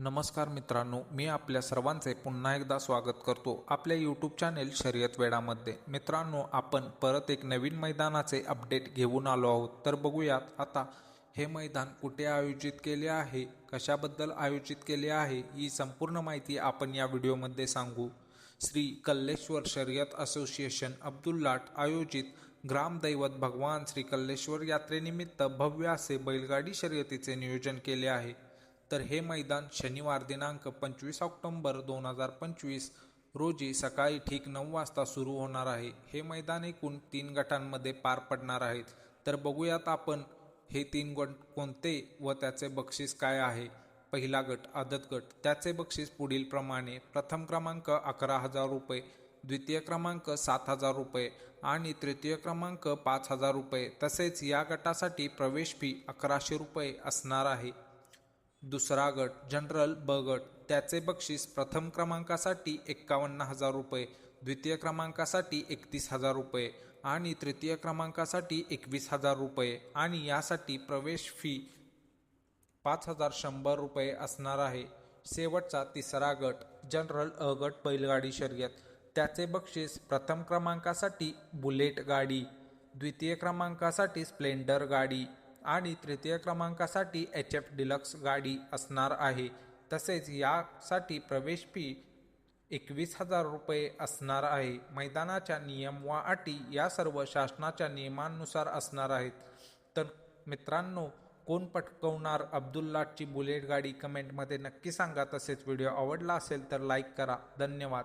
नमस्कार मित्रांनो मी आपल्या सर्वांचे पुन्हा एकदा स्वागत करतो आपल्या यूट्यूब चॅनेल शर्यत वेळामध्ये मित्रांनो आपण परत एक नवीन मैदानाचे अपडेट घेऊन आलो आहोत. तर बघूयात आता हे मैदान कुठे आयोजित केले आहे कशाबद्दल आयोजित केले आहे ही संपूर्ण माहिती आपण या व्हिडिओमध्ये सांगू. श्री कल्लेश्वर शर्यत असोसिएशन अब्दुल्लाट आयोजित ग्रामदैवत भगवान श्री कल्लेश्वर यात्रेनिमित्त भव्य असे बैलगाडी शर्यतीचे नियोजन केले आहे. तर हे मैदान शनिवार दिनांक पंचवीस ऑक्टोंबर दोन हजार पंचवीस रोजी सकाळी ठीक नऊ वाजता सुरू होणार आहे. हे मैदान एकूण तीन गटांमध्ये पार पडणार आहेत. तर बघूयात आपण हे तीन गट कोणते व त्याचे बक्षीस काय आहे. पहिला गट आदत गट. त्याचे बक्षीस पुढील प्रमाणे प्रथम क्रमांक अकरा हजार रुपये द्वितीय क्रमांक सात हजार रुपये आणि तृतीय क्रमांक पाच हजार रुपये. तसेच या गटासाठी प्रवेश फी अकराशे रुपये असणार आहे. दुसरा गट जनरल ब गट. त्याचे बक्षीस प्रथम क्रमांकासाठी एक्कावन्न हजार रुपये द्वितीय क्रमांकासाठी एकतीस हजार रुपये आणि तृतीय क्रमांकासाठी एकवीस हजार रुपये आणि यासाठी प्रवेश फी पाच हजार शंभर रुपये असणार आहे. शेवटचा तिसरा गट जनरल अ गट बैलगाडी शर्यत. त्याचे बक्षीस प्रथम क्रमांकासाठी बुलेट गाडी द्वितीय क्रमांकासाठी स्प्लेंडर गाडी आणि तृतीय क्रमांकासाठी एच एफ डिलक्स गाडी असणार आहे. तसेच यासाठी प्रवेश फी एकवीस हजार रुपये असणार आहे. मैदानाच्या नियम व अटी या सर्व शासनाच्या नियमांनुसार असणार आहेत. तर मित्रांनो कोण पटकवणार अब्दुल्लाटची बुलेट गाडी कमेंटमध्ये नक्की सांगा. तसेच व्हिडिओ आवडला असेल तर लाईक करा. धन्यवाद.